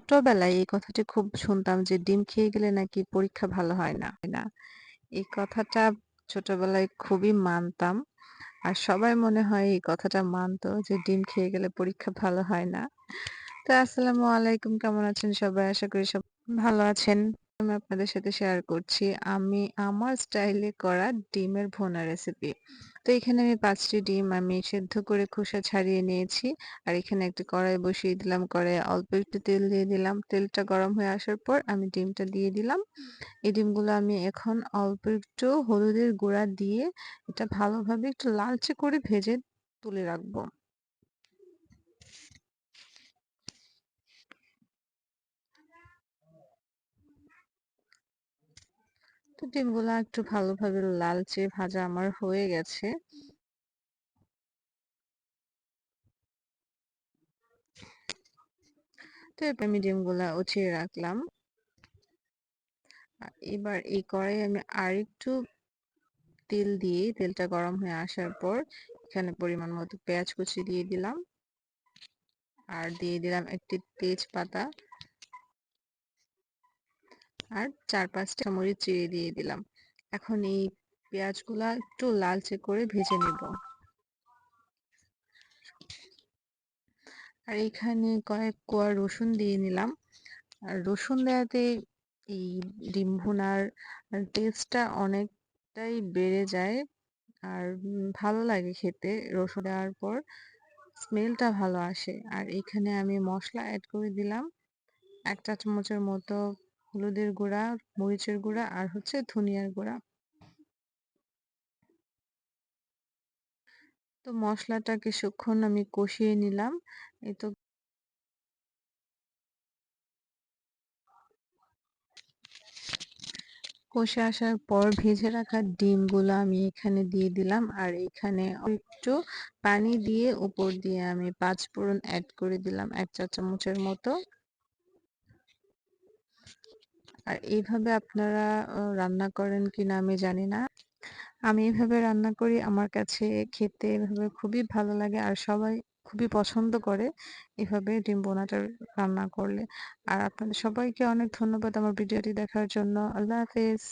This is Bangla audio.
ছোটবেলায় এই কথাটি খুব শুনতাম যে, ডিম খেয়ে গেলে নাকি পরীক্ষা ভালো হয় না। না। এই কথাটা ছোটবেলায় খুবই মানতাম। আর সবাই মনে হয় এই কথাটা মানতো যে, ডিম খেয়ে গেলে পরীক্ষা ভালো হয় না। তো আসসালামু আলাইকুম, কেমন আছেন সবাই? আশা করি সব ভালো আছেন। আমি আপনাদের সাথে শেয়ার করছি আমি, আমার স্টাইলে করা ডিমের ভুনা রেসিপি। তো এখানে আমি পাঁচটি ডিম আমি সেদ্ধ করে খোসা ছাড়িয়ে নিয়েছি। আর এখানে একটি কড়াই বসিয়ে দিলাম। কড়াইয়ে অল্প একটু তেল দিয়ে দিলাম। তেলটা গরম হয়ে আসার পর আমি ডিমটা দিয়ে দিলাম। এই ডিমগুলো আমি এখন অল্প একটু হলুদের গুঁড়া দিয়ে এটা ভালোভাবে একটু লালচে করে ভেজে তুলে রাখব। তো ডিমগুলা একটু ভালোভাবে লালচে ভাজা আমার হয়ে গেছে। তো এরপর আমি ডিমগুলা উঠিয়ে রাখলাম। এবার এই কড়াই আমি আরেকটু তেল দিয়ে, তেলটা গরম হয়ে আসার পর এখানে পরিমাণ মতো পেঁয়াজ কুচি দিয়ে দিলাম। আর দিয়ে দিলাম একটি তেজপাতা। আর ৪-৫ টা মরিচ চিড়ে দিয়ে দিলাম। এখন এই পেঁয়াজগুলা একটু লালচে করে ভেজে নেব। আর এখানে কয়েক কোয়া রসুন দিয়ে নিলাম। আর রসুন দেওয়াতে এই ডিম ভুনার টেস্টটা অনেকটাই বেড়ে যায়। আর ভালো লাগে খেতে রসুন দেওয়ার পর স্মেলটা ভালো আসে। আর এখানে আমি মশলা এড করে দিলাম। ১ চা চামচের মতো হলুদের গুঁড়া, মরিচের গুঁড়া আর হচ্ছে ধনিয়ার গুঁড়া। তো মশলাটা কিছুক্ষণ আমি কষিয়ে নিলাম। এই তো কষে আসার পর ভেজে রাখা ডিমগুলো আমি এখানে দিয়ে দিলাম। আর এখানে একটু পানি দিয়ে উপর দিয়ে আমি পাঁচ ফোড়ন এড করে দিলাম এক চা চামচের মতো। আর এইভাবে আপনারা রান্না করেন কি না আমি জানি না। আমি এভাবে রান্না করি, আমার কাছে খেতে এভাবে খুবই ভালো লাগে আর সবাই খুবই পছন্দ করে এভাবে ডিম বোনাটা রান্না করলে। আর আপনাদের সবাইকে অনেক ধন্যবাদ আমার ভিডিওটি দেখার জন্য। আল্লাহ হাফেজ।